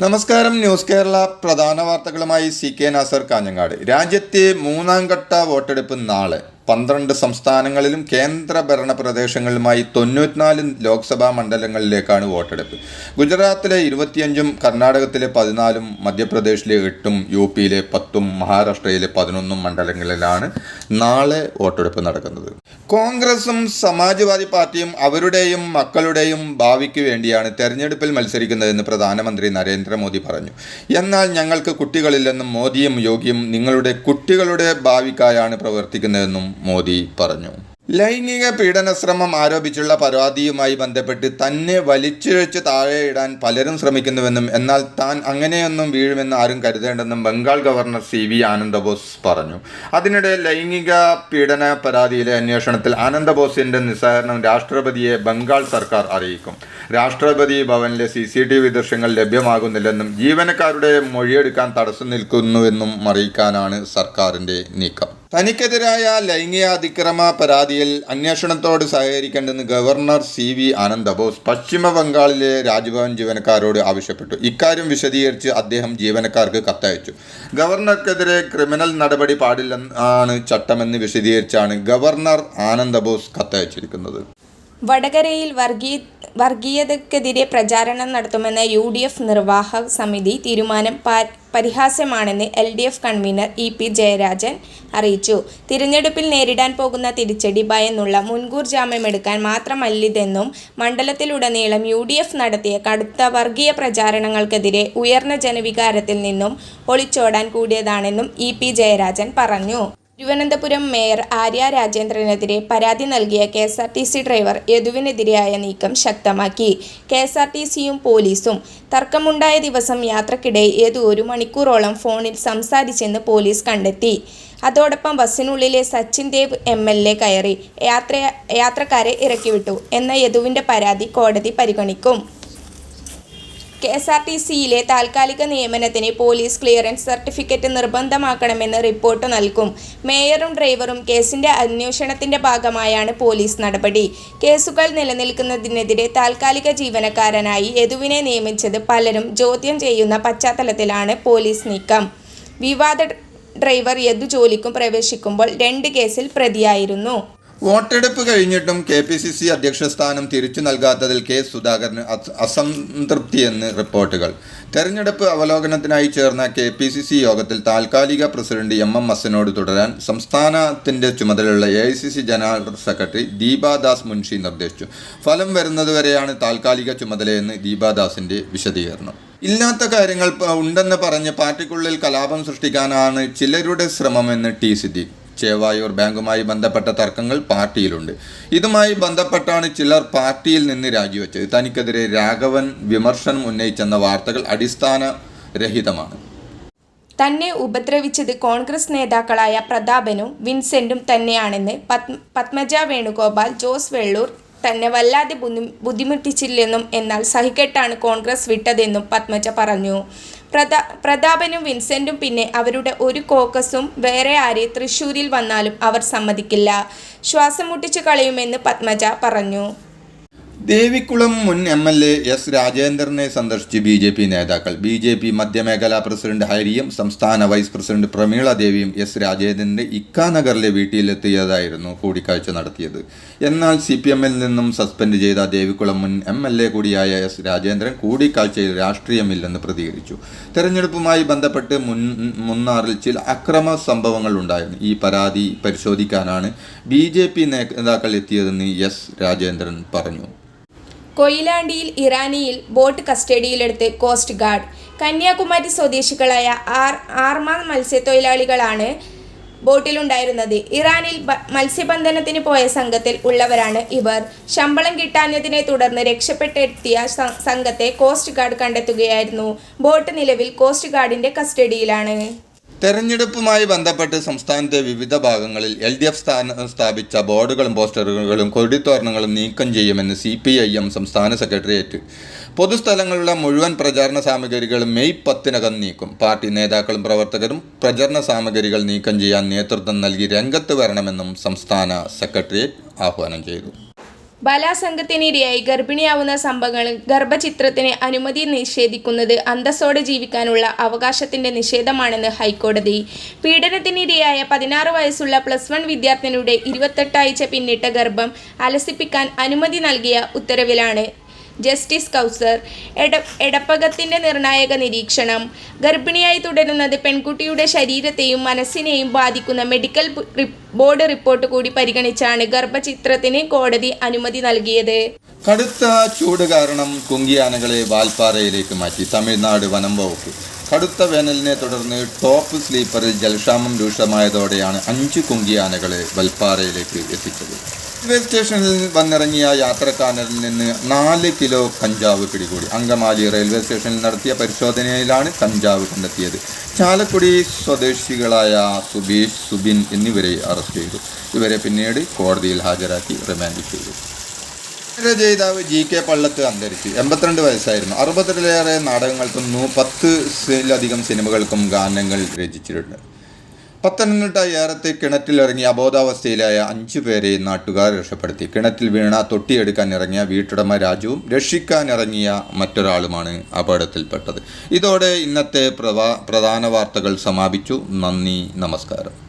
നമസ്കാരം ന്യൂസ് കേരള പ്രധാന വാർത്തകളുമായി സി കെ നാസർ കാഞ്ഞങ്ങാട്. രാജ്യത്തെ മൂന്നാം ഘട്ട വോട്ടെടുപ്പ് നാളെ. പന്ത്രണ്ട് സംസ്ഥാനങ്ങളിലും കേന്ദ്ര ഭരണ പ്രദേശങ്ങളുമായി തൊണ്ണൂറ്റിനാല് ലോക്സഭാ മണ്ഡലങ്ങളിലേക്കാണ് വോട്ടെടുപ്പ്. ഗുജറാത്തിലെ ഇരുപത്തിയഞ്ചും കർണാടകത്തിലെ പതിനാലും മധ്യപ്രദേശിലെ എട്ടും യു പിയിലെ പത്തും മഹാരാഷ്ട്രയിലെ പതിനൊന്നും മണ്ഡലങ്ങളിലാണ് നാളെ വോട്ടെടുപ്പ് നടക്കുന്നത്. കോൺഗ്രസും സമാജ്വാദി പാർട്ടിയും അവരുടെയും മക്കളുടെയും ഭാവിക്ക് വേണ്ടിയാണ് തെരഞ്ഞെടുപ്പിൽ മത്സരിക്കുന്നതെന്ന് പ്രധാനമന്ത്രി നരേന്ദ്രമോദി പറഞ്ഞു. എന്നാൽ ഞങ്ങൾക്ക് കുട്ടികളില്ലെന്നും മോദിയും യോഗിയും നിങ്ങളുടെ കുട്ടികളുടെ ഭാവിക്കായാണ് പ്രവർത്തിക്കുന്നതെന്നും മോദി പറഞ്ഞു. ലൈംഗിക പീഡന ശ്രമം ആരോപിച്ചുള്ള പരാതിയുമായി ബന്ധപ്പെട്ട് തന്നെ വലിച്ചിഴച്ച് താഴെയിടാൻ പലരും ശ്രമിക്കുന്നുവെന്നും എന്നാൽ താൻ അങ്ങനെയൊന്നും വീഴുമെന്ന് ആരും കരുതേണ്ടെന്നും Bengal governor C V Anandabose പറഞ്ഞു. അതിനിടെ ലൈംഗിക പീഡന പരാതിയിലെ അന്വേഷണത്തിൽ ആനന്ദബോസിന്റെ നിസ്സഹരണം രാഷ്ട്രപതിയെ ബംഗാൾ സർക്കാർ അറിയിക്കും. രാഷ്ട്രപതി ഭവനിലെ സി സി ടി വി ദൃശ്യങ്ങൾ ലഭ്യമാകുന്നില്ലെന്നും ജീവനക്കാരുടെ മൊഴിയെടുക്കാൻ തടസ്സം നിൽക്കുന്നുവെന്നും അറിയിക്കാനാണ് സർക്കാരിന്റെ നീക്കം. തനിക്കെതിരായ ലൈംഗിക അതിക്രമ പരാതിയിൽ അന്വേഷണത്തോട് സഹകരിക്കേണ്ടെന്ന് ഗവർണർ സി വി ആനന്ദബോസ് പശ്ചിമ ബംഗാളിലെ രാജ്ഭവൻ ജീവനക്കാരോട് ആവശ്യപ്പെട്ടു. ഇക്കാര്യം വിശദീകരിച്ച് അദ്ദേഹം ജീവനക്കാർക്ക് കത്തയച്ചു. ഗവർണർക്കെതിരെ ക്രിമിനൽ നടപടി പാടില്ലെന്നാണ് ചട്ടമെന്ന് വിശദീകരിച്ചാണ് ഗവർണർ ആനന്ദബോസ് കത്തയച്ചിരിക്കുന്നത്. വടകരയിൽ വർഗീയ വർഗീയതക്കെതിരെ പ്രചാരണം നടത്തുമെന്ന യു ഡി എഫ് നിർവാഹക സമിതി തീരുമാനം പരിഹാസ്യമാണെന്ന് L D F convener E P Jayarajan അറിയിച്ചു. തിരഞ്ഞെടുപ്പിൽ നേരിടാൻ പോകുന്ന തിരിച്ചടി ഭയന്നുള്ള മുൻകൂർ ജാമ്യമെടുക്കാൻ മാത്രമല്ലിതെന്നും മണ്ഡലത്തിലുടനീളം യു ഡി എഫ് നടത്തിയ കടുത്ത വർഗീയ പ്രചാരണങ്ങൾക്കെതിരെ ഉയർന്ന ജനവികാരത്തിൽ നിന്നും ഒളിച്ചോടാൻ കൂടിയതാണെന്നും ഇ പി ജയരാജൻ പറഞ്ഞു. തിരുവനന്തപുരം മേയർ ആര്യ രാജേന്ദ്രനെതിരെ പരാതി നൽകിയ K S R T C driver യദുവിനെതിരെയായ നീക്കം ശക്തമാക്കി. കെ എസ് ആർ ടി സിയും പോലീസും തർക്കമുണ്ടായ ദിവസം യാത്രക്കിടെ യദു ഒരു മണിക്കൂറോളം ഫോണിൽ സംസാരിച്ചെന്ന് പോലീസ് കണ്ടെത്തി. അതോടൊപ്പം ബസ്സിനുള്ളിലെ Sachin Dev M L A കയറി യാത്ര യാത്രക്കാരെ ഇറക്കിവിട്ടു. എന്ന യദുവിന്റെ പരാതി കോടതി പരിഗണിക്കും. കെ എസ് ആർ ടി സിയിലെ താൽക്കാലിക നിയമനത്തിന് പോലീസ് ക്ലിയറൻസ് സർട്ടിഫിക്കറ്റ് നിർബന്ധമാക്കണമെന്ന് റിപ്പോർട്ട് നൽകും. മേയറും ഡ്രൈവറും കേസിന്റെ അന്വേഷണത്തിന്റെ ഭാഗമായാണ് പോലീസ് നടപടി. കേസുകൾ നിലനിൽക്കുന്നതിനെതിരെ താൽക്കാലിക ജീവനക്കാരനായി യദുവിനെ നിയമിച്ചത് പലരും ചോദ്യം ചെയ്യുന്ന പശ്ചാത്തലത്തിലാണ് പോലീസ് നീക്കം. വിവാദ ഡ്രൈവർ യദു ജോലിക്കും പ്രവേശിക്കുമ്പോൾ രണ്ട് കേസിൽ പ്രതിയായിരുന്നു. വോട്ടെടുപ്പ് കഴിഞ്ഞിട്ടും കെ പി സി സി അധ്യക്ഷ സ്ഥാനം തിരിച്ചു നൽകാത്തതിൽ കെ സുധാകരന് അസ- അസംതൃപ്തിയെന്ന് റിപ്പോർട്ടുകൾ. തെരഞ്ഞെടുപ്പ് അവലോകനത്തിനായി ചേർന്ന കെ പി സി സി യോഗത്തിൽ താൽക്കാലിക പ്രസിഡന്റ് എം എം ഹസനോട് തുടരാൻ സംസ്ഥാനത്തിന്റെ ചുമതലയുള്ള A I C C general secretary Deepadas Munshi നിർദ്ദേശിച്ചു. ഫലം വരുന്നതുവരെയാണ് താൽക്കാലിക ചുമതലയെന്ന് ദീപാദാസിന്റെ വിശദീകരണം. ഇല്ലാത്ത കാര്യങ്ങൾ ഉണ്ടെന്ന് പറഞ്ഞ് പാർട്ടിക്കുള്ളിൽ കലാപം സൃഷ്ടിക്കാനാണ് ചിലരുടെ ശ്രമമെന്ന് ടി സിദ്ദീഖ്. ചേവായൂർ ബാങ്കുമായി ബന്ധപ്പെട്ട തർക്കങ്ങൾ പാർട്ടിയിലുണ്ട്. ഇതുമായി ബന്ധപ്പെട്ടാണ് ചിലർ പാർട്ടിയിൽ നിന്ന് രാജിവെച്ചത്. തനിക്കെതിരെ രാഘവൻ വിമർശനം ഉന്നയിച്ചെന്ന വാർത്തകൾ അടിസ്ഥാന രഹിതമാണ് തന്നെ ഉപദ്രവിച്ചത് കോൺഗ്രസ് നേതാക്കളായ പ്രതാപനും വിൻസെന്റും തന്നെയാണെന്ന് പത്മ പത്മജ വേണുഗോപാൽ ജോസ് വെള്ളൂർ തന്നെ വല്ലാതെ ബുദ്ധിമുട്ടിച്ചില്ലെന്നും എന്നാൽ സഹിക്കെട്ടാണ് കോൺഗ്രസ് വിട്ടതെന്നും പത്മജ പറഞ്ഞു. പ്രതാ പ്രതാപനും വിൻസെന്റും പിന്നെ അവരുടെ ഒരു കോക്കസും വേറെ ആരെ തൃശ്ശൂരിൽ വന്നാലും അവർ സമ്മതിക്കില്ല. ശ്വാസം മുട്ടിച്ചു കളയുമെന്ന് പത്മജ പറഞ്ഞു. ദേവികുളം മുൻ എം എൽ എ എസ് രാജേന്ദ്രനെ സന്ദർശിച്ച് ബി ജെ പി നേതാക്കൾ. ബി ജെ പി മധ്യമേഖലാ പ്രസിഡന്റ് ഹരിയും സംസ്ഥാന വൈസ് പ്രസിഡന്റ് പ്രമീള ദേവിയും എസ് രാജേന്ദ്രന്റെ ഇക്കാനഗറിലെ വീട്ടിലെത്തിയതായിരുന്നു കൂടിക്കാഴ്ച നടത്തിയത്. എന്നാൽ സി പി എമ്മിൽ നിന്നും സസ്പെൻഡ് ചെയ്ത ദേവികുളം മുൻ എം എൽ എ കൂടിയായ എസ് രാജേന്ദ്രൻ കൂടിക്കാഴ്ചയിൽ രാഷ്ട്രീയമില്ലെന്ന് പ്രതികരിച്ചു. തെരഞ്ഞെടുപ്പുമായി ബന്ധപ്പെട്ട് മുൻ മുന്നാറിൽ ചില അക്രമ സംഭവങ്ങൾ ഉണ്ടായിരുന്നു. ഈ പരാതി പരിശോധിക്കാനാണ് ബി നേതാക്കൾ എത്തിയതെന്ന് എസ് രാജേന്ദ്രൻ പറഞ്ഞു. കൊയിലാണ്ടിയിൽ ഇറാനിയിൽ ബോട്ട് കസ്റ്റഡിയിലെടുത്ത് കോസ്റ്റ് ഗാർഡ്. കന്യാകുമാരി സ്വദേശികളായ ആർ ആർമാൻ മത്സ്യത്തൊഴിലാളികളാണ് ബോട്ടിലുണ്ടായിരുന്നത്. ഇറാനിൽ മത്സ്യബന്ധനത്തിന് പോയ സംഘത്തിൽ ഉള്ളവരാണ് ഇവർ. ശമ്പളം കിട്ടാഞ്ഞതിനെ തുടർന്ന് രക്ഷപ്പെട്ടെത്തിയ സംഘത്തെ കോസ്റ്റ് ഗാർഡ് കണ്ടെത്തുകയായിരുന്നു. ബോട്ട് നിലവിൽ കോസ്റ്റ് ഗാർഡിന്റെ കസ്റ്റഡിയിലാണ്. തെരഞ്ഞെടുപ്പുമായി ബന്ധപ്പെട്ട് സംസ്ഥാനത്തെ വിവിധ ഭാഗങ്ങളിൽ എൽ ഡി എഫ് സ്ഥാന സ്ഥാപിച്ച ബോർഡുകളും പോസ്റ്ററുകളും കൊടിത്തോരണങ്ങളും നീക്കം ചെയ്യുമെന്ന് സി പി ഐ എം സംസ്ഥാന സെക്രട്ടേറിയറ്റ്. പൊതുസ്ഥലങ്ങളിലുള്ള മുഴുവൻ പ്രചാരണ സാമഗ്രികളും മെയ് പത്തിനകം നീക്കും. പാർട്ടി നേതാക്കളും പ്രവർത്തകരും പ്രചരണ സാമഗ്രികൾ നീക്കം ചെയ്യാൻ നേതൃത്വം നൽകി രംഗത്ത് വരണമെന്നും സംസ്ഥാന സെക്രട്ടേറിയറ്റ് ആഹ്വാനം ചെയ്തു. ബലാസംഗത്തിനിരയായി ഗർഭിണിയാവുന്ന സംഭവങ്ങളിൽ ഗർഭചിത്രത്തിന് അനുമതി നിഷേധിക്കുന്നത് അന്തസ്സോടെ ജീവിക്കാനുള്ള അവകാശത്തിന്റെ നിഷേധമാണെന്ന് ഹൈക്കോടതി. പീഡനത്തിനിരയായ പതിനാറ് വയസ്സുള്ള പ്ലസ് വൺ വിദ്യാർത്ഥിനിയുടെ ഇരുപത്തെട്ടാഴ്ച പിന്നിട്ട ഗർഭം അലസിപ്പിക്കാൻ അനുമതി നൽകിയ ഉത്തരവിലാണ്. ജസ്റ്റിസ് കൗസർ എട എടപ്പകത്തിന്റെ നിർണായക നിരീക്ഷണം. ഗർഭിണിയായി തുടരുന്നത് പെൺകുട്ടിയുടെ ശരീരത്തെയും മനസ്സിനെയും ബാധിക്കുന്ന മെഡിക്കൽ ബോർഡ് റിപ്പോർട്ട് കൂടി പരിഗണിച്ചാണ് ഗർഭചിത്രത്തിന് കോടതി അനുമതി നൽകിയത്. കടുത്ത ചൂട് കാരണം കുങ്കിയാനകളെ വാൽപ്പാറയിലേക്ക് മാറ്റി. തമിഴ്നാട് വനം വകുപ്പ്. കടുത്ത വേനലിനെ തുടർന്ന് ടോപ്പ് സ്ലീപ്പറിൽ ജലക്ഷാമം രൂക്ഷമായതോടെയാണ് അഞ്ച് കുങ്കിയാനകളെ വൽപ്പാറയിലേക്ക് എത്തിച്ചത്. റെയിൽവേ സ്റ്റേഷനിൽ വന്നിറങ്ങിയ യാത്രക്കാരനിൽ നിന്ന് നാല് കിലോ കഞ്ചാവ് പിടികൂടി. അങ്കമാലി റെയിൽവേ സ്റ്റേഷനിൽ നടത്തിയ പരിശോധനയിലാണ് കഞ്ചാവ് കണ്ടെത്തിയത്. ചാലക്കുടി സ്വദേശികളായ സുബീഷ് സുബിൻ എന്നിവരെ അറസ്റ്റ് ചെയ്തു. ഇവരെ പിന്നീട് കോടതിയിൽ ഹാജരാക്കി റിമാൻഡ് ചെയ്തു. രചയിതാവ് ജി കെ പള്ളത്ത് അന്തരിച്ചു. എൺപത്തിരണ്ട് വയസ്സായിരുന്നു. അറുപത്തിലേറെ നാടകങ്ങൾക്കും പത്തിലധികം സിനിമകൾക്കും ഗാനങ്ങൾ രചിച്ചിട്ടുണ്ട്. പത്തനംതിട്ട ഏറത്തെ കിണറ്റിലിറങ്ങി അബോധാവസ്ഥയിലായ അഞ്ചു പേരെ നാട്ടുകാർ രക്ഷപ്പെടുത്തി. കിണറ്റിൽ വീണ തൊട്ടിയെടുക്കാൻ ഇറങ്ങിയ വീട്ടുടമ രാജുവും രക്ഷിക്കാനിറങ്ങിയ മറ്റൊരാളുമാണ് അപകടത്തിൽപ്പെട്ടത്. ഇതോടെ ഇന്നത്തെ പ്രധാന വാർത്തകൾ സമാപിച്ചു. നന്ദി നമസ്കാരം.